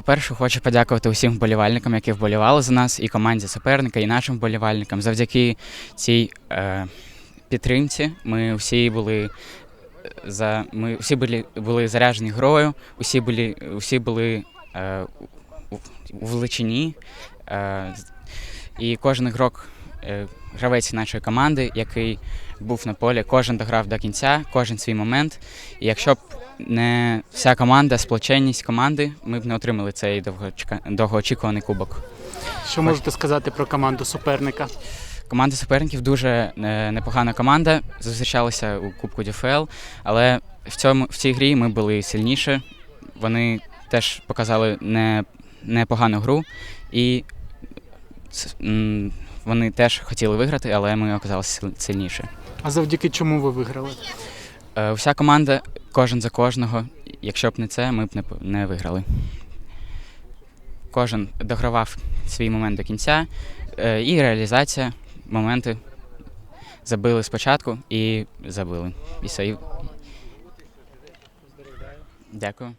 По-перше, хочу подякувати усім вболівальникам, які вболівали за нас, і команді суперника, і нашим вболівальникам. Завдяки цій е, підтримці ми всі були е, за ми всі були, були заряджені грою, усі були, усі були е, у, величині. Е, і кожен ігрок, е, гравець нашої команди, який був на полі, кожен дограв до кінця, кожен свій момент. І якщо б не вся команда, сплоченність команди, ми б не отримали цей довгоочікуваний кубок. Що можете сказати про команду суперника? Команда суперників дуже е, непогана команда. Зустрічалися у Кубку ДФЛ, але в цьому в цій грі ми були сильніше. Вони теж показали не, непогану гру, і вони теж хотіли виграти, але ми оказалися сил- сильніше. А завдяки чому ви виграли? Е, Вся команда, кожен за кожного. Якщо б не це, ми б не, не виграли. Кожен догравав свій момент до кінця, е, і реалізація, моменти забили спочатку і забили. І все. Дякую.